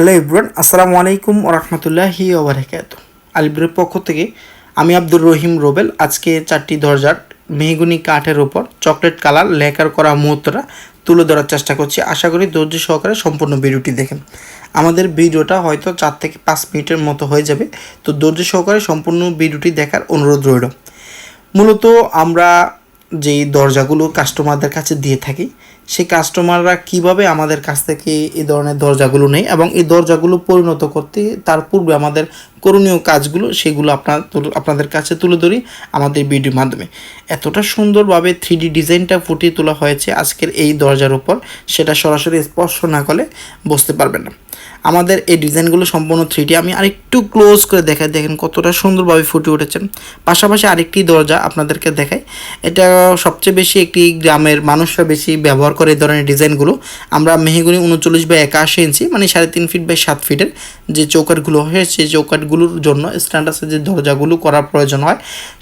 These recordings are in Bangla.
হ্যালো ইব্রান আসসালামু আলাইকুম ওরহমতুল্লাহি ওবরাকাত আলিব্রের পক্ষ থেকে আমি আব্দুর রহিম রোবেল, আজকে চারটি দরজার মেহগুনি কাঠের ওপর চকলেট কালার, লেকার করা মুহূর্তটা তুলে ধরার চেষ্টা করছি। আশা করি ধৈর্য সহকারে সম্পূর্ণ ভিডিওটি দেখেন। আমাদের ভিডিওটা হয়তো চার থেকে পাঁচ মিনিটের মতো হয়ে যাবে, তো ধৈর্য সহকারে সম্পূর্ণ ভিডিওটি দেখার অনুরোধ রইল। মূলত আমরা যেই দরজাগুলো কাস্টমারদের কাছে দিয়ে থাকি সেই কাস্টমাররা কীভাবে আমাদের কাছ থেকে এই ধরনের দরজাগুলো নেই এবং এই দরজাগুলো পরিণত করতে তার পূর্বে আমাদের করণীয় কাজগুলো সেগুলো আপনার আপনাদের কাছে তুলে ধরি আমাদের ভিডিওর মাধ্যমে। এতটা সুন্দরভাবে থ্রি ডিজাইনটা ফুটিয়ে তোলা হয়েছে আজকের এই দরজার উপর, সেটা সরাসরি স্পর্শ না করলে বুঝতে পারবেন না। আমাদের এই ডিজাইনগুলো সম্পূর্ণ থ্রিডি আমি আরেকটু ক্লোজ করে দেখাই, দেখেন কতটা সুন্দরভাবে ফুটে উঠেছেন পাশাপাশি আরেকটি দরজা আপনাদেরকে দেখাই। এটা সবচেয়ে বেশি একটি গ্রামের মানুষরা বেশি ব্যবহার করে এই ধরনের ডিজাইনগুলো। আমরা মেহেগুনি উনচল্লিশ বাই একাশি ইঞ্চি মানে সাড়ে তিন ফিট বাই সাত ফিটের যে চৌকাটগুলো হয়, সেই চৌকাটগুলোর জন্য স্ট্যান্ডার্সের যে দরজাগুলো করার প্রয়োজন হয়।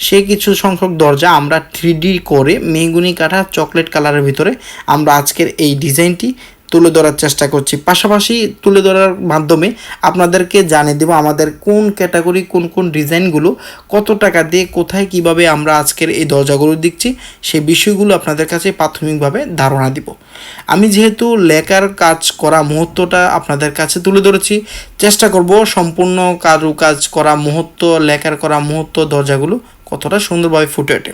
সে কিছু সংখ্যক দরজা আমরা থ্রিডি করে মেহগুনি কাঠা চকলেট কালারের ভিতরে আমরা আজকের এই ডিজাইনটি তুলে ধরার চেষ্টা করছি। পাশাপাশি তুলে ধরার মাধ্যমে আপনাদেরকে জানিয়ে দেবো আমাদের কোন ক্যাটাগরি, কোন কোন ডিজাইনগুলো, কত টাকা দিয়ে, কোথায় কীভাবে আমরা আজকের এই দরজাগুলো দিচ্ছি সেই বিষয়গুলো আপনাদের কাছে প্রাথমিকভাবে ধারণা দিব। আমি যেহেতু লেখার কাজ করা মুহূর্তটা আপনাদের কাছে তুলে ধরেছি, চেষ্টা করব সম্পূর্ণ কারু কাজ করা মুহূর্ত, লেখার করা মুহূর্ত দরজাগুলো কতটা সুন্দরভাবে ফুটে ওঠে।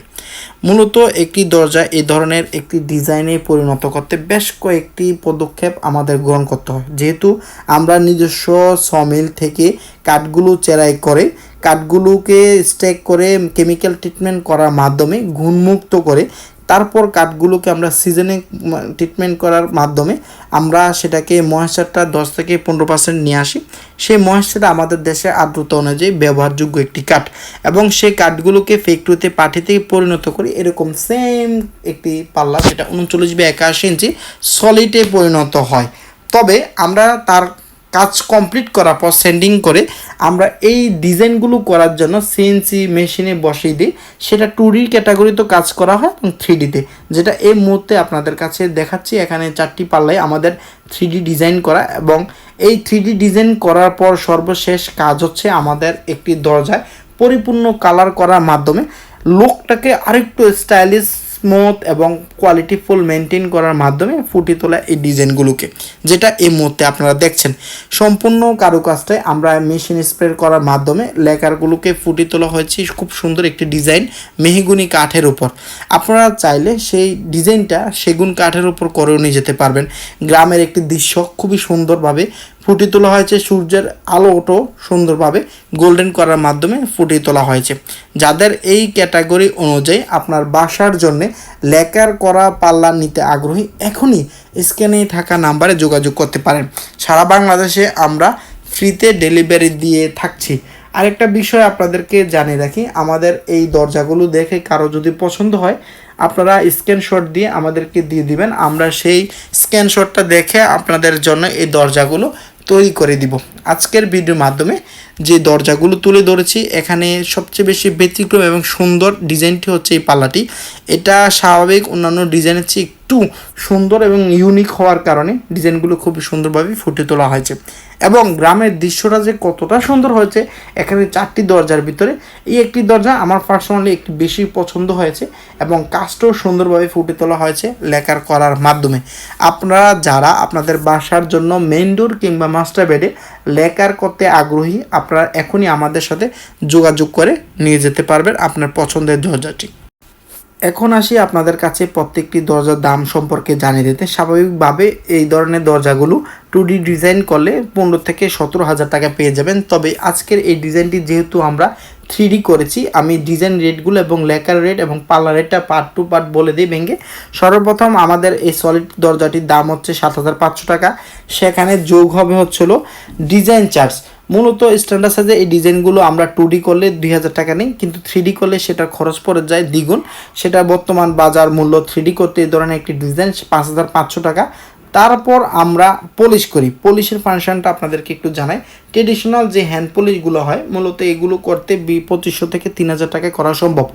মূলত একটি দরজা এই ধরনের একটি ডিজাইনে পরিণত করতে বেশ কয়েকটি পদক্ষেপ আমাদের গ্রহণ করতে হয়। যেহেতু আমরা নিজস্ব সমিল থেকে কাঠগুলো চেরাই করে, কাঠগুলোকে স্টেক করে কেমিক্যাল ট্রিটমেন্ট করার মাধ্যমে গুণমুক্ত করে তারপর কাঠগুলোকে আমরা সিজনে ট্রিটমেন্ট করার মাধ্যমে আমরা সেটাকে ময়েশ্চারটা দশ থেকে পনেরো পার্সেন্ট নিয়ে আসি। সেই ময়েশ্চারটা আমাদের দেশে আর্দ্রতা অনুযায়ী ব্যবহারযোগ্য একটি কাঠ এবং সেই কাঠগুলোকে ফ্যাক্টরিতে পাঠিয়ে পরিণত করি। এরকম সেম একটি পাল্লা, সেটা উনচল্লিশ বা একাশি ইঞ্চি সলিডে পরিণত হয়। তবে আমরা তার কাজ কমপ্লিট করার পর সেন্ডিং করে আমরা এই ডিজাইনগুলো করার জন্য সিএনসি মেশিনে বসিয়ে দিই। সেটা টু ডি ক্যাটাগরিতে কাজ করা হয় এবং থ্রি ডিতে যেটা এই মুহূর্তে আপনাদের কাছে দেখাচ্ছি, এখানে চারটি পাল্লায় আমাদের থ্রি ডিজাইন করা এবং এই থ্রি ডিজাইন করার পর সর্বশেষ কাজ হচ্ছে আমাদের একটি দরজায় পরিপূর্ণ কালার করার মাধ্যমে। লোকটাকে আরেকটু স্টাইলিশ স্মুথ এবং কোয়ালিটিফুল মেনটেন করার মাধ্যমে ফুটিয়ে তোলা এই ডিজাইনগুলোকে, যেটা এই মুহূর্তে আপনারা দেখছেন। সম্পূর্ণ কারুকাজটায় আমরা মেশিন স্প্রে করার মাধ্যমে লেকারগুলোকে ফুটিয়ে তোলা হয়েছে। খুব সুন্দর একটি ডিজাইন মেহগুনি কাঠের উপর। আপনারা চাইলে সেই ডিজাইনটা সেগুন কাঠের উপর করেও নিয়ে যেতে পারবেন। গ্রামের একটি দৃশ্য খুবই সুন্দরভাবে ফুটিয়ে তোলা হয়েছে। সূর্যের আলোটাও সুন্দরভাবে গোল্ডেন করার মাধ্যমে ফুটিয়ে তোলা হয়েছে। যাদের এই ক্যাটাগরি অনুযায়ী আপনার বাসার জন্যে লেকার করা, পাল্লা নিতে আগ্রহী, এখনই স্ক্যানে থাকা নাম্বারে যোগাযোগ করতে পারেন। সারা বাংলাদেশে আমরা ফ্রিতে ডেলিভারি দিয়ে থাকছি। আরেকটা বিষয় আপনাদেরকে জানিয়ে রাখি, আমাদের এই দরজাগুলো দেখে কারও যদি পছন্দ হয়, আপনারা স্ক্রিনশট দিয়ে আমাদেরকে দিয়ে দিবেন। আমরা সেই স্ক্রিনশটটা দেখে আপনাদের জন্য এই দরজাগুলো তৈরি করে দিব। আজকের ভিডিওর মাধ্যমে যে দরজাগুলো তুলে ধরেছি, এখানে সবচেয়ে বেশি ব্যতিক্রম এবং সুন্দর ডিজাইনটি হচ্ছে এই পাল্লাটি। এটা স্বাভাবিক অন্যান্য ডিজাইনের চেয়ে একটু সুন্দর এবং ইউনিক হওয়ার কারণে ডিজাইনগুলো খুব সুন্দরভাবে ফুটে তোলা হয়েছে। এবং গ্রামের দৃশ্যটা যে কতটা সুন্দর হয়েছে, এখানে চারটি দরজার ভিতরে। এই একটি দরজা আমার পার্সোনালি একটু বেশি পছন্দ হয়েছে এবং কাজটাও সুন্দরভাবে ফুটে তোলা হয়েছে লেখার করার মাধ্যমে। আপনারা যারা আপনাদের বাসার জন্য মেইন ডোর কিংবা মাস্টার বেডে লেখার করতে আগ্রহী, আপনারা এখনই আমাদের সাথে যোগাযোগ করে নিয়ে যেতে পারবেন আপনার পছন্দের দরজাটি। এখন আসি আপনাদের কাছে প্রত্যেকটি দরজার দাম সম্পর্কে জানিয়ে দিতে। স্বাভাবিকভাবে এই ধরনের দরজাগুলো টু ডি ডিজাইন করলে পনেরো থেকে সতেরো হাজার টাকা পেয়ে যাবেন। তবে আজকের এই ডিজাইনটি যেহেতু আমরা থ্রি করেছি, আমি ডিজাইন রেটগুলো এবং লেকার রেট এবং পাল্লা রেটটা পার্ট টু পার্ট বলে দিই ভেঙে। সর্বপ্রথম আমাদের এই সলিড দরজাটির দাম হচ্ছে সাত হাজার পাঁচশো টাকা। সেখানে যোগ হবে হচ্ছিল ডিজাইন চার্জ মূলত স্ট্যান্ডার্ড সাইজে এই ডিজাইনগুলো আমরা টু করলে দুই হাজার টাকা নেই, কিন্তু থ্রি করলে সেটার খরচ পড়ে যায় দ্বিগুণ। সেটা বর্তমান বাজার মূল্য থ্রি করতে এই ধরনের একটি ডিজাইন পাঁচ হাজার পাঁচশো টাকা। তারপর আমরা পলিশ করি। পলিশের ফাংশনটা আপনাদেরকে একটু জানাই। ট্রেডিশনাল যে হ্যান্ড পলিশগুলো হয়, মূলত এগুলো করতে বি পঁচিশশো থেকে তিন হাজার টাকায় করা সম্ভব।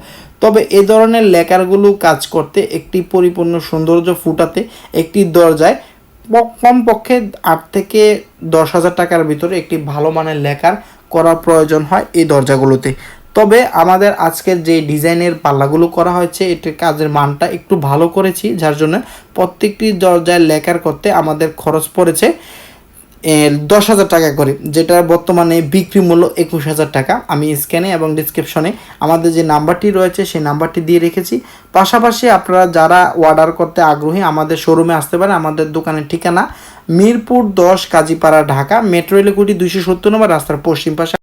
তবে এ ধরনের লেকারগুলো কাজ করতে একটি পরিপূর্ণ সৌন্দর্য ফুটাতে একটি দরজায় কমপক্ষে আট থেকে দশ হাজার টাকার ভিতরে একটি ভালো মানের লেখার করা প্রয়োজন হয় এই দরজাগুলোতে। তবে আমাদের আজকের যে ডিজাইনের পাল্লাগুলো করা হয়েছে, এটির কাজের মানটা একটু ভালো করেছি, যার জন্য প্রত্যেকটি দরজায় লেখার করতে আমাদের খরচ পড়েছে। দশ হাজার টাকা করে, যেটা বর্তমানে বিক্রি মূল্য একুশ হাজার টাকা। আমি স্ক্যানে এবং ডিসক্রিপশনে আমাদের যে নাম্বারটি রয়েছে, সেই নাম্বারটি দিয়ে রেখেছি। পাশাপাশি আপনারা যারা অর্ডার করতে আগ্রহী, আমাদের শোরুমে আসতে পারে আমাদের দোকানের ঠিকানা মিরপুর দশ, কাজীপাড়া, ঢাকা, মেট্রো এলিকুটি দুইশো সত্তর নম্বর রাস্তার পশ্চিম পাশে।